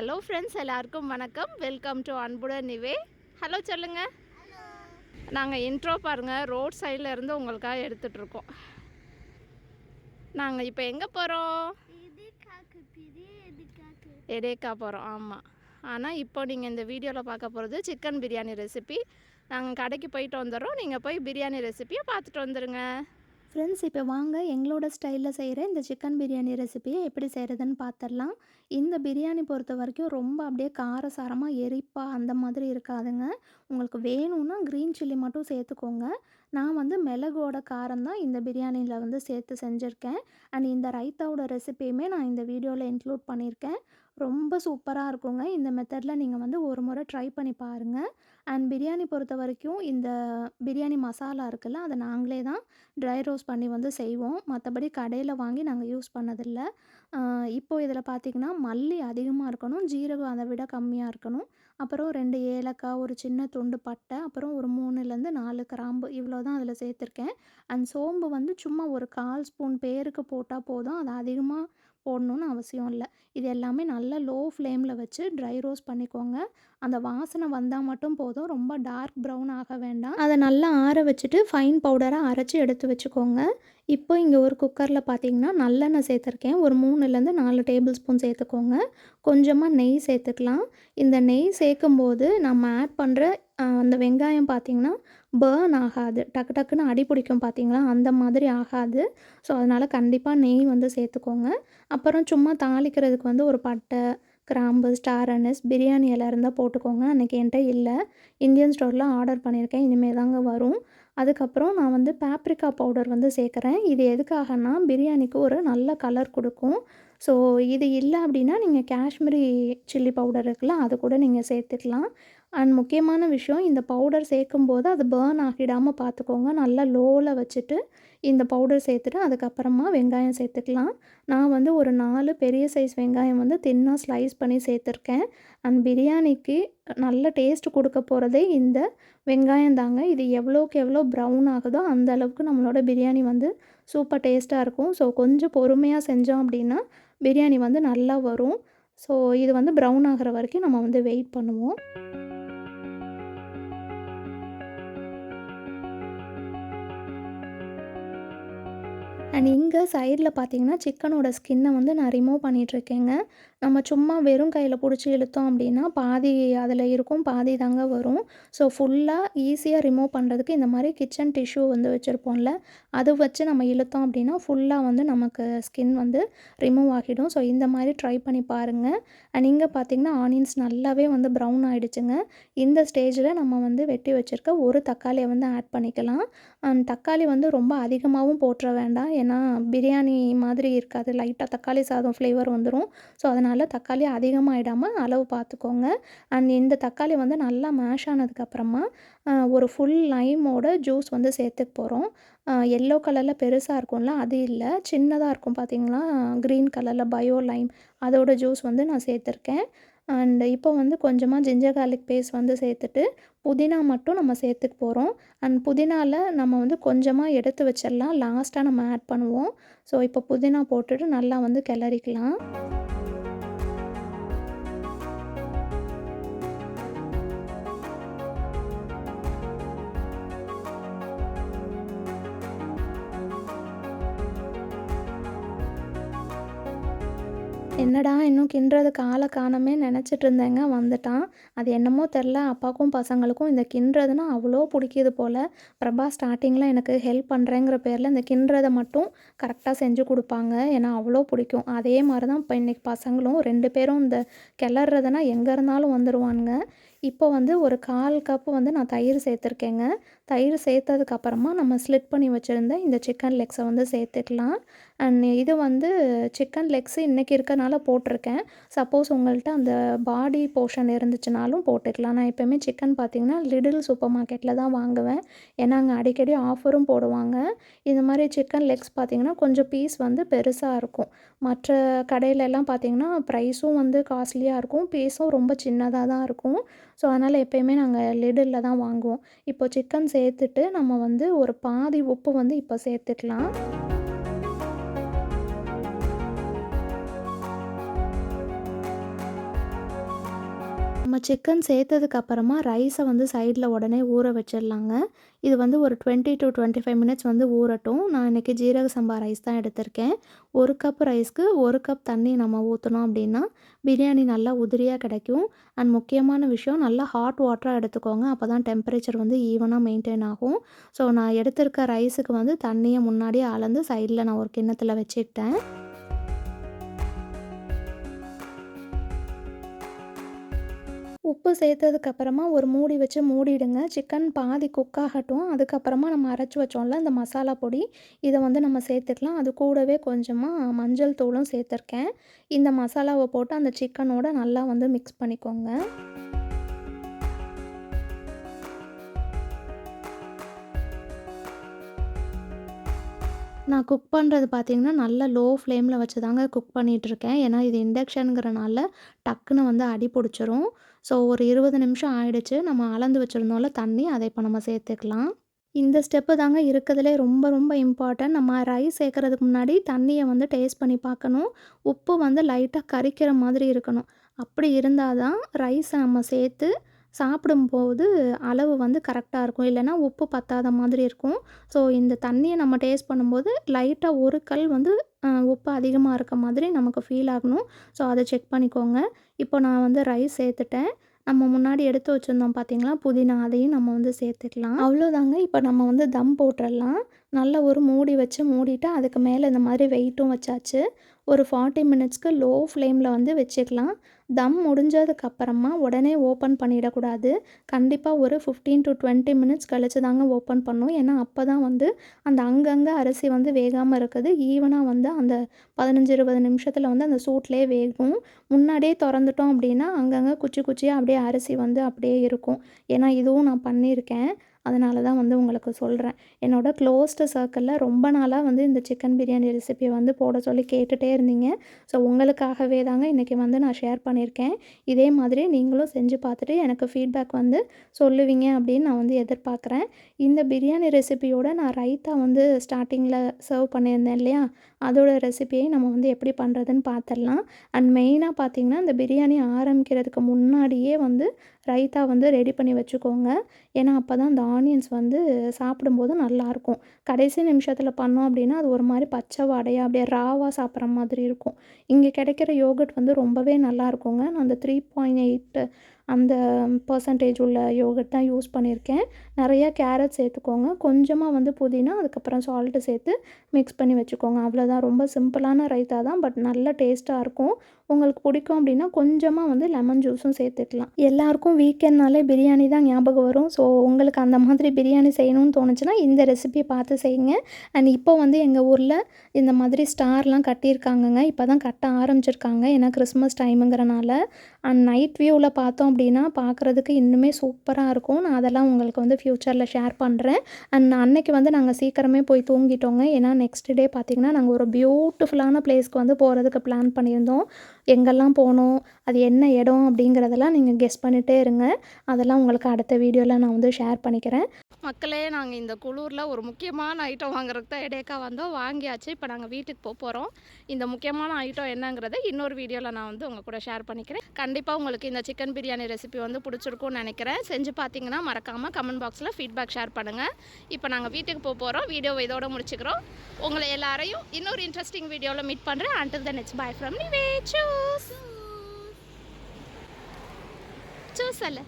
Hello friends எல்லாருக்கும் வணக்கம். Welcome to அன்புடன் நிவே. ஹலோ சொல்லுங்க. நாங்கள் இன்ட்ரோ பாருங்கள் ரோட் சைடில் இருந்து உங்களுக்காக எடுத்துகிட்டு இருக்கோம் நாங்கள் இப்போ எங்கே போகிறோம் எடேக்கா போகிறோம் ஆமாம் ஆனால் இப்போ நீங்கள் இந்த வீடியோவில் பார்க்க போகிறது சிக்கன் பிரியாணி ரெசிபி நாங்கள் கடைக்கு போயிட்டு வந்துடுறோம். நீங்கள் போய் பிரியாணி ரெசிபியை பார்த்துட்டு வந்துடுங்க ஃப்ரெண்ட்ஸ் இப்போ வாங்க. எங்களோட ஸ்டைலில் செய்கிற இந்த சிக்கன் பிரியாணி ரெசிபியை எப்படி செய்கிறதுன்னு பார்த்துடலாம் இந்த பிரியாணி பொறுத்த வரைக்கும் ரொம்ப அப்படியே காரசாரமாக எரிப்பாக அந்த மாதிரி இருக்காதுங்க. உங்களுக்கு வேணும்னா க்ரீன் சில்லி மட்டும் சேர்த்துக்கோங்க. நான் வந்து மிளகோட காரம் தான் இந்த பிரியாணியில் வந்து சேர்த்து செஞ்சுருக்கேன். அண்ட் இந்த ரைத்தாவோட ரெசிபியுமே நான் இந்த வீடியோவில் இன்க்ளூட் பண்ணியிருக்கேன் ரொம்ப சூப்பராக இருக்குங்க. இந்த மெத்தடில் நீங்கள் வந்து ஒரு முறை ட்ரை பண்ணி பாருங்கள் அண்ட் பிரியாணி பொறுத்த வரைக்கும் இந்த பிரியாணி மசாலா இருக்குல்ல அதை நாங்களே தான் ட்ரை ரோஸ் பண்ணி வந்து செய்வோம். மற்றபடி கடையில் வாங்கி நாங்கள் யூஸ் பண்ணதில்லை. இப்போது இதில் பார்த்திங்கன்னா மல்லி அதிகமாக இருக்கணும் ஜீரகம் அதை விட கம்மியாக இருக்கணும். அப்புறம் ரெண்டு ஏலக்காய் ஒரு சின்ன துண்டு பட்டை அப்புறம் ஒரு மூணுலேருந்து நாலு கிராம்பு இவ்வளோ தான் அதில் சேர்த்துருக்கேன். அண்ட் சோம்பு வந்து சும்மா ஒரு கால் ஸ்பூன் பேருக்கு போட்டால் போதும். அது அதிகமாக போடணுன்னு அவசியம் இல்லை. இது எல்லாமே நல்லா லோ ஃப்ளேமில் வச்சு ட்ரை ரோஸ்ட் பண்ணிக்கோங்க. அந்த வாசனை வந்தால் மட்டும் போதும். ரொம்ப டார்க் ப்ரௌன் ஆக வேண்டாம். அதை நல்லா ஆற வச்சுட்டு ஃபைன் பவுடராக அரைச்சி எடுத்து வச்சுக்கோங்க. இப்போ இங்கே ஒரு குக்கரில் பார்த்தீங்கன்னா நல்லெண்ணெய் சேர்த்துருக்கேன். ஒரு மூணுலேருந்து நாலு டேபிள் ஸ்பூன் சேர்த்துக்கோங்க. கொஞ்சமாக நெய் சேர்த்துக்கலாம். இந்த நெய் சேர்க்கும்போது நம்ம ஆட் பண்ணுற அந்த வெங்காயம் பார்த்திங்கன்னா பேர்ன் ஆகாது. டக்கு டக்குன்னு அடி பிடிக்கும் பார்த்தீங்களா அந்த மாதிரி ஆகாது. ஸோ அதனால் கண்டிப்பாக நெய் வந்து சேர்த்துக்கோங்க. அப்புறம் சும்மா தாளிக்கிறதுக்கு வந்து ஒரு பட்டை கிராம்பு ஸ்டார் அனஸ் பிரியாணி எல்லாம் இருந்தால் போட்டுக்கோங்க. அன்றைக்கி என்கிட்ட இல்லை. இந்தியன் ஸ்டோரில் ஆர்டர் பண்ணியிருக்கேன். இனிமேல் தாங்க வரும். அதுக்கப்புறம் நான் வந்து பேப்ரிக்கா பவுடர் வந்து சேர்க்குறேன். இது எதுக்காகனா பிரியாணிக்கு ஒரு நல்ல கலர் கொடுக்கும். ஸோ இது இல்லை அப்படின்னா நீங்கள் காஷ்மீரி சில்லி பவுடர் இருக்குல்ல அது கூட நீங்கள் சேர்த்துக்கலாம். அண்ட் முக்கியமான விஷயம் இந்த பவுடர் சேர்க்கும்போது அது பேர்ன் ஆகிடாமல் பார்த்துக்கோங்க. நல்லா லோவில் வச்சுட்டு இந்த பவுடர் சேர்த்துட்டு அதுக்கப்புறமா வெங்காயம் சேர்த்துக்கலாம். நான் வந்து ஒரு நாலு பெரிய சைஸ் வெங்காயம் வந்து தின்னாக ஸ்லைஸ் பண்ணி சேர்த்துருக்கேன். அண்ட் பிரியாணிக்கு நல்ல டேஸ்ட் கொடுக்க போகிறதே இந்த வெங்காயம் தாங்க. இது எவ்வளோக்கு எவ்வளோ ப்ரௌன் ஆகுதோ அந்த அளவுக்கு நம்மளோட பிரியாணி வந்து சூப்பர் டேஸ்ட்டாக இருக்கும். ஸோ கொஞ்சம் பொறுமையாக செஞ்சோம் அப்படின்னா பிரியாணி வந்து நல்லா வரும். ஸோ இது வந்து ப்ரௌன் ஆகிற வரைக்கும் நம்ம வந்து வெயிட் பண்ணுவோம். அண்ட் இங்கே சைடில் பார்த்தீங்கன்னா சிக்கனோட ஸ்கின்னை வந்து நான் ரிமூவ் பண்ணிகிட்ருக்கேங்க நம்ம சும்மா வெறும் கையில் பிடிச்சி இழுத்தோம் அப்படின்னா பாதி அதில் இருக்கும் பாதி தாங்க வரும். ஸோ ஃபுல்லாக ஈஸியாக ரிமூவ் பண்ணுறதுக்கு இந்த மாதிரி கிச்சன் டிஷ்யூ வந்து வச்சுருப்போம்ல அது வச்சு நம்ம இழுத்தோம் அப்படின்னா ஃபுல்லாக வந்து நமக்கு ஸ்கின் வந்து ரிமூவ் ஆகிடும். ஸோ இந்த மாதிரி ட்ரை பண்ணி பாருங்கள் அண்ட் இங்கே பார்த்தீங்கன்னா ஆனியன்ஸ் நல்லாவே வந்து ப்ரௌன் ஆகிடுச்சுங்க இந்த ஸ்டேஜில் நம்ம வந்து வெட்டி வச்சுருக்க ஒரு தக்காளியை வந்து ஆட் பண்ணிக்கலாம். அண்ட் தக்காளி வந்து ரொம்ப அதிகமாகவும் போட்டுற வேண்டாம். ஏன்னா பிரியாணி மாதிரி இருக்காது. லைட்டாக தக்காளி சாதம் ஃப்ளேவர் வந்துடும் ஸோ அதனால் தக்காளி அதிகமாகிடாமல் அளவு பார்த்துக்கோங்க. அண்ட் இந்த தக்காளி வந்து நல்லா மேஷ் ஆனதுக்கப்புறமா ஒரு ஃபுல் லைமோட ஜூஸ் வந்து சேர்த்துக்க போகிறோம் எல்லோ கலரில் பெருசாக இருக்கும்ல அது இல்லை. சின்னதாக இருக்கும் பார்த்திங்களா க்ரீன் கலரில் பயோ லைம் அதோட ஜூஸ் வந்து நான் சேர்த்துருக்கேன். அண்ட் இப்போ வந்து கொஞ்சமாக ஜிஞ்சர் கார்லிக் பேஸ்ட் வந்து சேர்த்துட்டு புதினா மட்டும் நம்ம சேர்த்துக்க போகிறோம் அண்ட் புதினாவில் நம்ம வந்து கொஞ்சமாக எடுத்து வச்சிடலாம். லாஸ்ட்டாக நம்ம ஆட் பண்ணுவோம். ஸோ இப்போ புதினா போட்டுட்டு நல்லா வந்து கிளறிக்கலாம். என்னடா இன்னும் கிண்டுறதுக்கு ஆளை காணமே நினச்சிட்டு இருந்தேங்க வந்துட்டான். அது என்னமோ தெரில அப்பாவுக்கும் பசங்களுக்கும் இந்த கிண்டுறதுன்னா அவ்வளோ பிடிக்கிது போல். பிரபா ஸ்டார்டிங்கில் எனக்கு ஹெல்ப் பண்ணுறேங்கிற பேரில் இந்த கிண்டுறதை மட்டும் கரெக்டாக செஞ்சு கொடுப்பாங்க. ஏன்னா அவ்வளோ பிடிக்கும். அதே மாதிரி தான் இப்போ இன்றைக்கி பசங்களும் ரெண்டு பேரும் இந்த கிளறதுனா எங்கே இருந்தாலும் வந்துடுவானுங்க இப்போ வந்து ஒரு கால் கப்பு வந்து நான் தயிர் சேர்த்துருக்கேங்க. தயிர் சேர்த்ததுக்கப்புறமா நம்ம ஸ்லிட் பண்ணி வச்சுருந்த இந்த சிக்கன் லெக்ஸை வந்து சேர்த்துக்கலாம். அண்ட் இது வந்து சிக்கன் லெக்ஸு இன்றைக்கி இருக்கனால போட்டிருக்கேன். சப்போஸ் உங்கள்கிட்ட அந்த பாடி போர்ஷன் இருந்துச்சுனாலும் போட்டுக்கலாம். நான் எப்போயுமே சிக்கன் பார்த்திங்கன்னா லிடில் சூப்பர் மார்க்கெட்டில் தான் வாங்குவேன். ஏன்னா அங்கே அடிக்கடி ஆஃபரும் போடுவாங்க. இந்த மாதிரி சிக்கன் லெக்ஸ் பார்த்திங்கன்னா கொஞ்சம் பீஸ் வந்து பெருசாக இருக்கும். மற்ற கடையிலெல்லாம் பார்த்திங்கன்னா ப்ரைஸும் வந்து காஸ்ட்லியாக இருக்கும். பீஸும் ரொம்ப சின்னதாக தான் இருக்கும். ஸோ அதனால் எப்போயுமே நாங்கள் லிடில் தான் வாங்குவோம். இப்போ சிக்கன் சேர்த்துட்டு நம்ம வந்து ஒரு பாதி உப்பு வந்து இப்போ சேர்த்துக்கலாம். நம்ம சிக்கன் சேர்த்ததுக்கப்புறமா ரைஸை வந்து சைடில் உடனே ஊற வச்சிடலாங்க. இது வந்து ஒரு twenty to twenty five minutes வந்து ஊறட்டும். நான் இன்றைக்கி ஜீரக சம்பா ரைஸ் தான் எடுத்திருக்கேன். ஒரு கப் ரைஸ்க்கு ஒரு கப் தண்ணி நம்ம ஊற்றினோம் அப்படின்னா பிரியாணி நல்லா உதிரியாக கிடைக்கும். அண்ட் முக்கியமான விஷயம் நல்லா ஹாட் வாட்டராக எடுத்துக்கோங்க. அப்போ தான் டெம்பரேச்சர் வந்து ஈவனாக மெயின்டைன் ஆகும். ஸோ நான் எடுத்திருக்க ரைஸுக்கு வந்து தண்ணியை முன்னாடியே அளந்து சைடில் நான் ஒரு கிண்ணத்தில் வச்சுக்கிட்டேன். உப்பு சேர்த்ததுக்கப்புறமா ஒரு மூடி வச்சு மூடிடுங்க. சிக்கன் பாதி குக் ஆகட்டும். அதுக்கப்புறமா நம்ம அரைச்சி வச்சோம்ல இந்த மசாலா பொடி இதை வந்து நம்ம சேர்த்துக்கலாம். அது கூடவே கொஞ்சமாக மஞ்சள் தூளும் சேர்த்துருக்கேன். இந்த மசாலாவை போட்டு அந்த சிக்கனோட நல்லா வந்து மிக்ஸ் பண்ணிக்கோங்க. நான் குக் பண்ணுறது பார்த்திங்கன்னா நல்லா லோ ஃப்ளேமில் வச்சு தாங்க குக் பண்ணிகிட்ருக்கேன் ஏன்னா இது இண்டக்ஷனுங்கிறனால டக்குன்னு வந்து அடி பிடிச்சிரும். ஸோ ஒரு இருபது நிமிஷம் ஆயிடுச்சு. நம்ம அளந்து வச்சுருந்தோம்ல தண்ணி அதை இப்போ நம்ம சேர்த்துக்கலாம். இந்த ஸ்டெப்பு தாங்க இருக்கிறதுலே ரொம்ப ரொம்ப இம்பார்ட்டன்ட் நம்ம ரைஸ் சேர்க்குறதுக்கு முன்னாடி தண்ணியை வந்து டேஸ்ட் பண்ணி பார்க்கணும். உப்பு வந்து லைட்டாக கரிக்கிற மாதிரி இருக்கணும். அப்படி இருந்தால் தான் ரைஸை நம்ம சேர்த்து சாப்பிடும்போது அளவு வந்து கரெக்டாக இருக்கும். இல்லைன்னா உப்பு பத்தாத மாதிரி இருக்கும். ஸோ இந்த தண்ணியை நம்ம டேஸ்ட் பண்ணும்போது லைட்டாக ஒரு கல் வந்து உப்பு அதிகமாக இருக்க மாதிரி நமக்கு ஃபீல் ஆகணும். ஸோ அதை செக் பண்ணிக்கோங்க. இப்போ நான் வந்து ரைஸ் சேர்த்துட்டேன். நம்ம முன்னாடி எடுத்து வச்சுருந்தோம் பார்த்தீங்களா புதினா அதையும் நம்ம வந்து சேர்த்துக்கலாம். அவ்வளோதாங்க. இப்போ நம்ம வந்து தம் போட்டுடலாம். நல்ல ஒரு மூடி வச்சு மூடிட்டு அதுக்கு மேலே இந்த மாதிரி வெயிட்டும் வச்சாச்சு. ஒரு ஃபார்ட்டி மினிட்ஸ்க்கு லோ ஃப்ளேமில் வந்து வச்சுக்கலாம். தம் முடிஞ்சதுக்கு அப்புறமா உடனே ஓப்பன் பண்ணிடக்கூடாது. கண்டிப்பாக ஒரு ஃபிஃப்டீன் டு டுவெண்ட்டி மினிட்ஸ் கழிச்சு தாங்க ஓப்பன் பண்ணும். ஏன்னா அப்போ தான் வந்து அந்த அங்கங்கே அரிசி வந்து வேகாமல் இருக்குது. ஈவனாக வந்து அந்த பதினஞ்சு இருபது நிமிஷத்தில் வந்து அந்த சூட்லேயே வேகும். முன்னாடியே திறந்துட்டோம் அப்படின்னா அங்கங்கே குச்சி குச்சியாக அப்படியே அரிசி வந்து அப்படியே இருக்கும். ஏன்னா இதுவும் நான் பண்ணியிருக்கேன். அதனால தான் வந்து உங்களுக்கு சொல்கிறேன் என்னோடய க்ளோஸ்டு சர்க்கிளில் ரொம்ப நாளாக வந்து இந்த சிக்கன் பிரியாணி ரெசிபியை வந்து போட சொல்லி கேட்டுகிட்டே இருந்தீங்க. ஸோ உங்களுக்காகவே தாங்க இன்றைக்கி வந்து நான் ஷேர் பண்ணியிருக்கேன். இதே மாதிரி நீங்களும் செஞ்சு பார்த்துட்டு எனக்கு ஃபீட்பேக் வந்து சொல்லுவீங்க அப்படின்னு நான் வந்து எதிர்பார்க்குறேன். இந்த பிரியாணி ரெசிபியோட நான் ரைத்தா வந்து ஸ்டார்டிங்கில் சர்வ் பண்ணியிருந்தேன் இல்லையா? அதோட ரெசிபியை நம்ம வந்து எப்படி பண்ணுறதுன்னு பார்த்துடலாம். அண்ட் மெயினாக பார்த்திங்கன்னா இந்த பிரியாணி ஆரம்பிக்கிறதுக்கு முன்னாடியே வந்து ரைத்தா வந்து ரெடி பண்ணி வச்சுக்கோங்க. ஏன்னா அப்போ தான் அந்த ஆனியன்ஸ் வந்து சாப்பிடும்போது நல்லாயிருக்கும். கடைசி நிமிஷத்தில் பண்ணோம் அப்படின்னா அது ஒரு மாதிரி பச்சை வாடையாக அப்படியே ராவாக சாப்பிட்ற மாதிரி இருக்கும். இங்கே கிடைக்கிற யோகட் வந்து ரொம்பவே நல்லா இருக்குங்க நான் அந்த த்ரீ பாயிண்ட் எயிட் அந்த பர்சன்டேஜ் உள்ள யோகட் தான் யூஸ் பண்ணியிருக்கேன். நிறையா கேரட் சேர்த்துக்கோங்க. கொஞ்சமாக வந்து புதினா அதுக்கப்புறம் சால்ட்டு சேர்த்து மிக்ஸ் பண்ணி வச்சுக்கோங்க. அவ்வளோதான் ரொம்ப சிம்பிளான ரைத்தா தான் பட் நல்ல டேஸ்ட்டாக இருக்கும். உங்களுக்கு பிடிக்கும் அப்படின்னா கொஞ்சமாக வந்து லெமன் ஜூஸும் சேர்த்துக்கலாம். எல்லாருக்கும் வீக்கெண்ட்னாலே பிரியாணி தான் ஞாபகம் வரும். ஸோ உங்களுக்கு அந்த மாதிரி பிரியாணி செய்யணும்னு தோணுச்சுன்னா இந்த ரெசிபியை பார்த்து செய்யுங்க. அண்ட் இப்போ வந்து எங்கள் ஊரில் இந்த மாதிரி ஸ்டார்லாம் கட்டியிருக்காங்கங்க. இப்போ தான் கட்ட ஆரம்பிச்சிருக்காங்க. ஏன்னா கிறிஸ்மஸ் டைமுங்கிறனால அண்ட் நைட் வியூவில் பார்த்தோம் அப்படின்னா பார்க்குறதுக்கு இன்னுமே சூப்பராக இருக்கும். நான் அதெல்லாம் உங்களுக்கு வந்து ஃப்யூச்சரில் ஷேர் பண்ணுறேன் அண்ட் அன்னைக்கு வந்து நாங்கள் சீக்கிரமே போய் தூங்கிட்டோங்க. ஏன்னா நெக்ஸ்ட் டே பார்த்திங்கன்னா நாங்கள் ஒரு பியூட்டிஃபுல்லான பிளேஸ்க்கு வந்து போகிறதுக்கு பிளான் பண்ணியிருந்தோம். எங்கெல்லாம் போனோம் அது என்ன இடம் அப்படிங்கிறதெல்லாம் நீங்கள் கெஸ் பண்ணிகிட்டே இருங்க. அதெல்லாம் உங்களுக்கு அடுத்த வீடியோவில் நான் வந்து ஷேர் பண்ணிக்கிறேன். மக்களே நாங்கள் இந்த குளூரில் ஒரு முக்கியமான ஐட்டம் வாங்குறதுக்கு தான் எடேக்கா வந்தோம். வாங்கியாச்சு. இப்போ நாங்கள் வீட்டுக்கு போக போகிறோம் இந்த முக்கியமான ஐட்டம் என்னங்கிறத இன்னொரு வீடியோவில் நான் வந்து உங்கள் கூட ஷேர் பண்ணிக்கிறேன். கண்டிப்பாக உங்களுக்கு இந்த சிக்கன் பிரியாணி ரெசிபி வந்து பிடிச்சிருக்கும்னு நினைக்கிறேன். செஞ்சு பார்த்தீங்கன்னா மறக்காமல் கமெண்ட் பாக்ஸில் ஃபீட்பேக் ஷேர் பண்ணுங்கள் இப்போ நாங்கள் வீட்டுக்கு போக போகிறோம் வீடியோவை இதோட முடிச்சுக்கிறோம். உங்களை எல்லாரையும் இன்னொரு இன்ட்ரெஸ்டிங் வீடியோவில் மீட் பண்ணுறேன் until the next bye from நிவே சூஸ் சூஸ் அல்ல.